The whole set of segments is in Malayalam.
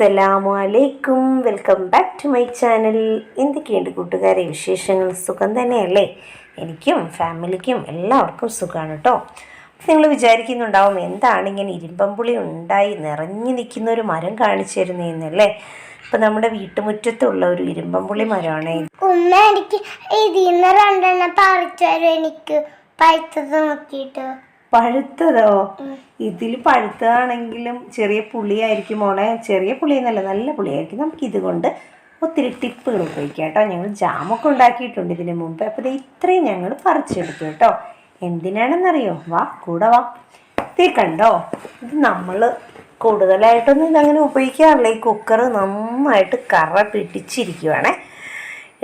അസ്സലാമു അലൈക്കും welcome back to my channel. എന്തൊക്കെയുണ്ട് കൂട്ടുകാരെ വിശേഷങ്ങൾ? സുഖം തന്നെയല്ലേ? എനിക്കും ഫാമിലിക്കും എല്ലാവർക്കും സുഖമാണ് കേട്ടോ നിങ്ങൾ വിചാരിക്കുന്നുണ്ടാവും എന്താണ് ഇങ്ങനെ ഇരുമ്പമ്പുളി ഉണ്ടായി നിറഞ്ഞു നിൽക്കുന്ന ഒരു മരം കാണിച്ചു തരുന്നതെന്നല്ലേ ഇപ്പം നമ്മുടെ വീട്ടുമുറ്റത്തുള്ള ഒരു ഇരുമ്പമ്പുളി മരമാണ്. ഉമ്മ എനിക്ക് ഇതിന്ന് രണ്ടെണ്ണം പറിച്ചു തരും. എനിക്ക് പഴുത്തത് നോക്കിയിട്ട്. പഴുത്തതോ? ഇതിൽ പഴുത്തതാണെങ്കിലും ചെറിയ പുളിയായിരിക്കും മോളെ. ചെറിയ പുളിയെന്നല്ല നല്ല പുളിയായിരിക്കും. നമുക്ക് ഇതുകൊണ്ട് ഒത്തിരി ടിപ്പുകൾ ഉപയോഗിക്കാം കേട്ടോ. ഞങ്ങൾ ജാമൊക്കെ ഉണ്ടാക്കിയിട്ടുണ്ട് ഇതിന് മുമ്പ്. അപ്പോൾ ഇത് ഇത്രയും ഞങ്ങൾ പറിച്ചെടുത്തു കേട്ടോ. എന്തിനാണെന്നറിയോ? വാ കൂടെ വാ. ഇത് കണ്ടോ? ഇത് നമ്മൾ കൂടുതലായിട്ടൊന്നും ഇതങ്ങനെ ഉപയോഗിക്കാറില്ല. ഈ കുക്കർ നന്നായിട്ട് കറ പിടിച്ചിരിക്കുവാണേ.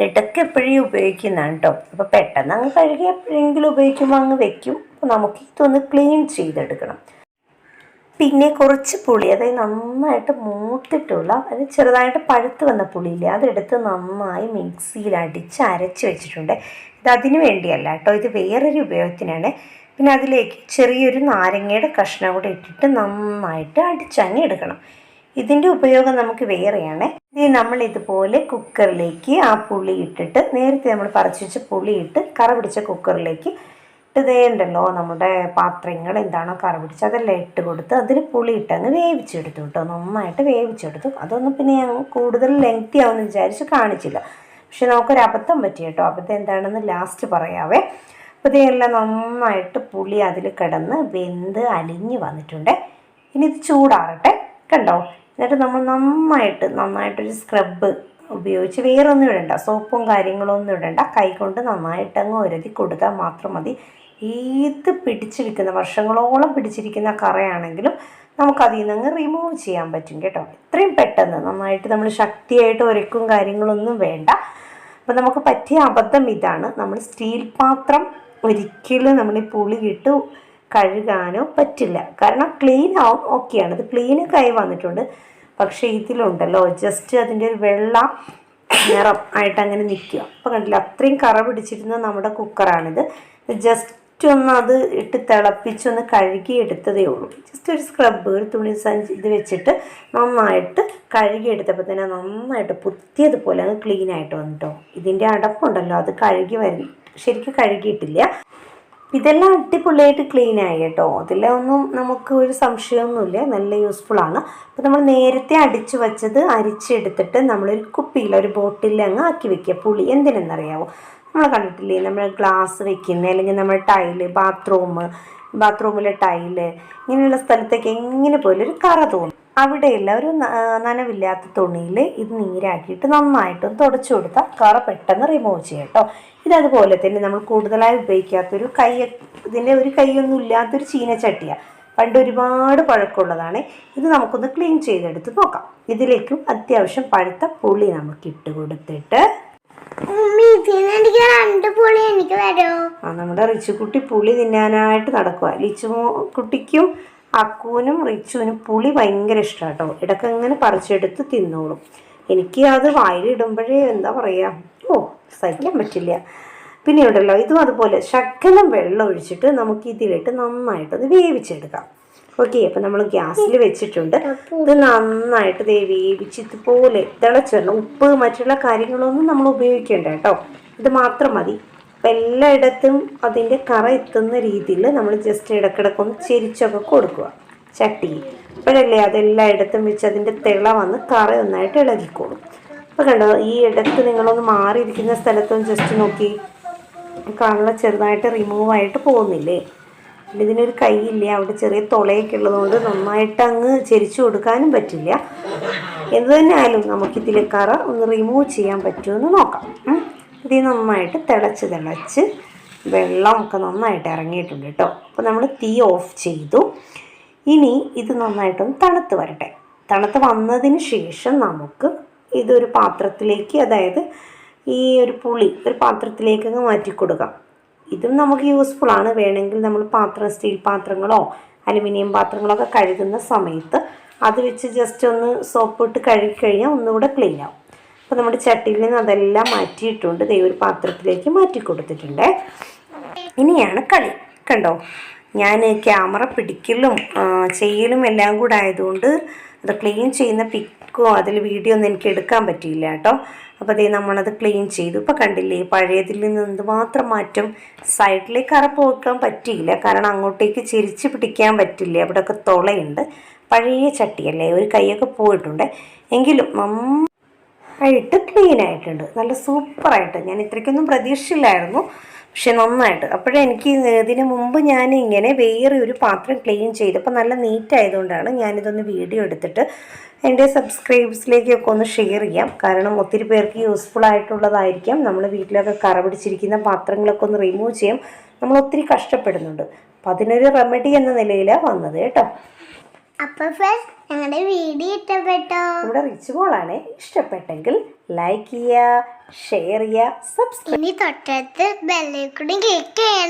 ഇടയ്ക്ക് എപ്പോഴും ഉപയോഗിക്കുന്നതാണ് കേട്ടോ അപ്പോൾ പെട്ടെന്ന് അങ്ങ് കഴുകി എപ്പോഴെങ്കിലും ഉപയോഗിക്കുമ്പോൾ അങ്ങ് വെക്കും. അപ്പോൾ നമുക്ക് ഇതൊന്ന് ക്ലീൻ ചെയ്തെടുക്കണം. പിന്നെ കുറച്ച് പുളി അതായത് നന്നായിട്ട് മൂത്തിട്ടുള്ള അത് ചെറുതായിട്ട് പഴുത്ത് വന്ന പുളിയില്ലേ അതെടുത്ത് നന്നായി മിക്സിയിൽ അടിച്ച് അരച്ച് വെച്ചിട്ടുണ്ട്. ഇത് അതിന് വേണ്ടിയല്ല കേട്ടോ ഇത് വേറൊരു ഉപയോഗത്തിനാണ്. പിന്നെ അതിലേക്ക് ചെറിയൊരു നാരങ്ങയുടെ കഷ്ണം കൂടെ ഇട്ടിട്ട് നന്നായിട്ട് അടിച്ചങ്ങ് എടുക്കണം. ഇതിന്റെ ഉപയോഗം നമുക്ക് വേറെയാണ്. ഇത് നമ്മൾ ഇതുപോലെ കുക്കറിലേക്ക് ആ പുളി ഇട്ടിട്ട് നേരത്തെ നമ്മൾ പറിച്ചു വെച്ച പുളി ഇട്ട് കറ പിടിച്ച കുക്കറിലേക്ക് ഇട്ടതേണ്ടല്ലോ നമ്മുടെ പാത്രങ്ങൾ എന്താണോ കറ പിടിച്ച് അതെല്ലാം ഇട്ട് കൊടുത്ത് അതിൽ പുളി ഇട്ടങ്ങ് വേവിച്ചെടുത്തു കേട്ടോ. നന്നായിട്ട് വേവിച്ചെടുത്തു. അതൊന്നും പിന്നെ ഞാൻ കൂടുതൽ ലെങ്തി ആവുമെന്ന് വിചാരിച്ച് കാണിച്ചില്ല. പക്ഷെ നമുക്കൊരു അബദ്ധം പറ്റി കേട്ടോ. അബദ്ധം എന്താണെന്ന് ലാസ്റ്റ് പറയാവേ. അപ്പോൾ ഇതെല്ലാം നന്നായിട്ട് പുളി അതിൽ കിടന്ന് വെന്ത് അലിഞ്ഞ് വന്നിട്ടുണ്ട്. ഇനി ഇത് ചൂടാറട്ടെ. കണ്ടോ? എന്നിട്ട് നമ്മൾ നന്നായിട്ട് നന്നായിട്ടൊരു സ്ക്രബ്ബ് ഉപയോഗിച്ച് വേറെ ഒന്നും ഇടണ്ട. സോപ്പും കാര്യങ്ങളൊന്നും ഇടണ്ട. കൈ കൊണ്ട് നന്നായിട്ട് അങ്ങ് ഉരതി കൊടുത്താൽ മാത്രം മതി. ഏത് പിടിച്ചിരിക്കുന്ന വർഷങ്ങളോളം പിടിച്ചിരിക്കുന്ന കറയാണെങ്കിലും നമുക്കതിൽ നിന്ന് അങ്ങ് റിമൂവ് ചെയ്യാൻ പറ്റും കേട്ടോ. ഇത്രയും പെട്ടെന്ന് നന്നായിട്ട് നമ്മൾ ശക്തിയായിട്ട് ഒരക്കും കാര്യങ്ങളൊന്നും വേണ്ട. അപ്പം നമുക്ക് പറ്റിയ അബദ്ധം ഇതാണ്. നമ്മൾ സ്റ്റീൽ പാത്രം ഒരിക്കലും നമ്മൾ പുളി ഇട്ട് കഴുകാനോ പറ്റില്ല. കാരണം ക്ലീൻ ആവും ഓക്കെയാണ് ഇത് ക്ലീനൊക്കെ ആയി വന്നിട്ടുണ്ട്. പക്ഷേ ഇതിലുണ്ടല്ലോ ജസ്റ്റ് അതിന്റെ ഒരു വെള്ള നിറം ആയിട്ട് അങ്ങനെ നിൽക്കുക. അപ്പോൾ കണ്ടില്ല അത്രയും കറ പിടിച്ചിരുന്ന നമ്മുടെ കുക്കറാണിത് ജസ്റ്റ് ഒന്ന് അത് ഇട്ട് തിളപ്പിച്ചൊന്ന് കഴുകി എടുത്തതേ ഉള്ളൂ. ജസ്റ്റ് ഒരു സ്ക്രബ് ഒരു തുണി സഞ്ചി ഇത് വെച്ചിട്ട് നന്നായിട്ട് കഴുകി എടുത്തപ്പോൾ തന്നെ നന്നായിട്ട് പുത്തിയതുപോലെ അങ്ങ് ക്ലീൻ ആയിട്ട് വന്നിട്ടോ ഇതിന്റെ അടപ്പുണ്ടല്ലോ അത് കഴുകി വരും ശരിക്കും കഴുകിയിട്ടില്ല. ഇതെല്ലാം അടിപൊളിയായിട്ട് ക്ലീൻ ആയി കേട്ടോ. ഇതിലൊന്നും നമുക്ക് ഒരു സംശയമൊന്നുമില്ല. നല്ല യൂസ്ഫുൾ ആണ്. അപ്പോൾ നമ്മൾ നേരത്തെ അടിച്ചു വച്ചത് അരിച്ചെടുത്തിട്ട് നമ്മളൊരു കുപ്പിയിൽ ഒരു ബോട്ടിൽ അങ്ങ് ആക്കി വെക്കുക. പുളി എന്തിനെന്നറിയാമോ നമ്മൾ കണ്ടിട്ടില്ലേ? നമ്മൾ ഗ്ലാസ് വെക്കുന്ന അല്ലെങ്കിൽ നമ്മൾ ടൈൽ ബാത്റൂം ബാത്റൂമിലെ ടൈൽ ഇങ്ങനെയുള്ള സ്ഥലത്തേക്ക് എങ്ങനെ പോലും ഒരു കറ തോന്നും. അവിടെയുള്ള ഒരു നനവില്ലാത്ത തുണിയിൽ ഇത് നീരാക്കിയിട്ട് നന്നായിട്ടൊന്ന് തുടച്ചു കൊടുത്താൽ കറ പെട്ടെന്ന് റിമൂവ് ചെയ്യാം കേട്ടോ. ഇതതുപോലെ തന്നെ നമ്മൾ കൂടുതലായി ഉപയോഗിക്കാത്തൊരു കൈ ഇതിന്റെ ഒരു കൈയൊന്നും ഇല്ലാത്തൊരു ചീനച്ചട്ടിയാണ് പണ്ട് ഒരുപാട് പഴക്കമുള്ളതാണ്. ഇത് നമുക്കൊന്ന് ക്ലീൻ ചെയ്തെടുത്ത് നോക്കാം. ഇതിലേക്കും അത്യാവശ്യം പഴുത്ത പുളി നമുക്ക് ഇട്ട് കൊടുത്തിട്ട്. ആ നമ്മുടെ റിച്ചുക്കുട്ടി പുളി തിന്നാനായിട്ട് നടക്കുക ലിച്ചു കുട്ടിക്കും അക്കൂനും റിച്ചുവിനും പുളി ഭയങ്കര ഇഷ്ടമാണ് കേട്ടോ ഇടയ്ക്ക് ഇങ്ങനെ പറിച്ചെടുത്ത് തിന്നോളും. എനിക്ക് അത് വായിലിടുമ്പോഴേ എന്താ പറയുക ഓ സഹിക്കാൻ പറ്റില്ല. പിന്നെ ഉണ്ടല്ലോ ഇതും അതുപോലെ ശകലം വെള്ളം ഒഴിച്ചിട്ട് നമുക്ക് ഇതിലിട്ട് നന്നായിട്ടൊന്ന് വേവിച്ചെടുക്കാം. ഓക്കെ അപ്പം നമ്മൾ ഗ്യാസിൽ വെച്ചിട്ടുണ്ട്. ഇത് നന്നായിട്ട് ദേ വേവിച്ച് ഇതുപോലെ തിളച്ചിടണം ഉപ്പ് മറ്റുള്ള കാര്യങ്ങളൊന്നും നമ്മൾ ഉപയോഗിക്കേണ്ട കേട്ടോ. ഇത് മാത്രം മതി. അപ്പം എല്ലായിടത്തും അതിന്റെ കറ എത്തുന്ന രീതിയിൽ നമ്മൾ ജസ്റ്റ് ഇടക്കിടക്കൊന്ന് ചെരിച്ചൊക്കെ കൊടുക്കുക. ചട്ടി. അപ്പോഴല്ലേ അതെല്ലായിടത്തും വെച്ച് അതിന്റെ തിള വന്ന് കറ ഒന്നായിട്ട് ഇളകിക്കോളും. അപ്പോൾ കണ്ടോ ഈ ഇടത്ത് നിങ്ങളൊന്ന് മാറിയിരിക്കുന്ന സ്ഥലത്തൊന്ന് ജസ്റ്റ് നോക്കി. കാണുന്ന ചെറുതായിട്ട് റിമൂവ് ആയിട്ട് പോകുന്നില്ലേ? പിന്നെ ഇതിനൊരു കൈയില്ല അവിടെ ചെറിയ തുളയൊക്കെ ഉള്ളതുകൊണ്ട് നന്നായിട്ട് അങ്ങ് ചെരിച്ചു കൊടുക്കാനും പറ്റില്ല. എന്ത് തന്നെ ആയാലും നമുക്കിതിലെ കറ ഒന്ന് റിമൂവ് ചെയ്യാൻ പറ്റുമെന്ന് നോക്കാം. ഇത് നന്നായിട്ട് തിളച്ച് തിളച്ച് വെള്ളമൊക്കെ നന്നായിട്ട് ഇറങ്ങിയിട്ടുണ്ട് കേട്ടോ. അപ്പോൾ നമ്മൾ തീ ഓഫ് ചെയ്തു. ഇനി ഇത് നന്നായിട്ടൊന്ന് തണുത്ത് വരട്ടെ. തണുത്ത് വന്നതിന് ശേഷം നമുക്ക് ഇതൊരു പാത്രത്തിലേക്ക് അതായത് ഈ ഒരു പുളി ഒരു പാത്രത്തിലേക്ക് അങ്ങ് മാറ്റി കൊടുക്കാം ഇതും നമുക്ക് യൂസ്ഫുൾ ആണ്. വേണമെങ്കിൽ നമ്മൾ പാത്രം സ്റ്റീൽ പാത്രങ്ങളോ അലുമിനിയം പാത്രങ്ങളൊക്കെ കഴുകുന്ന സമയത്ത് അത് വെച്ച് ജസ്റ്റ് ഒന്ന് സോപ്പ് ഇട്ട് കഴുകി കഴിഞ്ഞാൽ ഒന്നുകൂടെ ക്ലീൻ ആവും. അപ്പോൾ നമ്മുടെ ചട്ടിയിൽ നിന്ന് അതെല്ലാം മാറ്റിയിട്ടുണ്ട്. ദൈവ ഒരു പാത്രത്തിലേക്ക് മാറ്റി കൊടുത്തിട്ടുണ്ട് ഇനിയാണ് കളി. കണ്ടോ? ഞാൻ ക്യാമറ പിടിക്കലും ചെയ്യലും എല്ലാം കൂടെ ആയതുകൊണ്ട് അത് ക്ലീൻ ചെയ്യുന്ന പിക്കോ അതിൽ വീഡിയോ ഒന്നും എനിക്ക് എടുക്കാൻ പറ്റിയില്ല കേട്ടോ. അപ്പോൾ അതേ നമ്മളത് ക്ലീൻ ചെയ്തു. ഇപ്പോൾ കണ്ടില്ലേ പഴയതിൽ നിന്ന് എന്തുമാത്രം മാറ്റം സൈഡിലേക്ക് അറപ്പ് വെക്കാൻ പറ്റിയില്ല. കാരണം അങ്ങോട്ടേക്ക് ചിരിച്ച് പിടിക്കാൻ പറ്റില്ല. അവിടെയൊക്കെ തുളയുണ്ട്. പഴയ ചട്ടിയല്ലേ ഒരു കൈയൊക്കെ പോയിട്ടുണ്ട്. എങ്കിലും നന്നായിട്ട് ക്ലീൻ ആയിട്ടുണ്ട് നല്ല സൂപ്പറായിട്ട്. ഞാൻ ഇത്രയ്ക്കൊന്നും പ്രതീക്ഷിച്ചില്ലായിരുന്നു. പക്ഷെ നന്നായിട്ട്. അപ്പോഴേ എനിക്ക് ഇതിന് മുമ്പ് ഞാൻ ഇങ്ങനെ വേറെ ഒരു പാത്രം ക്ലീൻ ചെയ്തപ്പോൾ നല്ല നീറ്റ് ആയതുകൊണ്ടാണ് ഞാനിതൊന്ന് വീഡിയോ എടുത്തിട്ട് എന്റെ സബ്സ്ക്രൈബേഴ്സിലേക്കൊക്കെ ഒന്ന് ഷെയർ ചെയ്യാം. കാരണം ഒത്തിരി പേർക്ക് യൂസ്ഫുൾ ആയിട്ടുള്ളതായിരിക്കാം. നമ്മൾ വീട്ടിലൊക്കെ കറ പിടിച്ചിരിക്കുന്ന പാത്രങ്ങളൊക്കെ ഒന്ന് റിമൂവ് ചെയ്യാം. നമ്മൾ ഒത്തിരി കഷ്ടപ്പെടുന്നുണ്ട്. അപ്പം അതിനൊരു റെമഡി എന്ന നിലയിലാണ് വന്നത് കേട്ടോ. അപ്പൊ ഫ്രണ്ട്സ് ഞങ്ങളുടെ വീഡിയോ ഇഷ്ടപ്പെട്ടോ? നമ്മുടെ റിച്ച് ബോളാണ് ഇഷ്ടപ്പെട്ടെങ്കിൽ ലൈക്ക് ചെയ്യുക ഷെയർ ചെയ്യുക സബ്സ്ക്രൈബ് തൊട്ടടുത്ത് ബെല്ലൈക്കൂടി ക്ലിക്ക് ചെയ്യണം.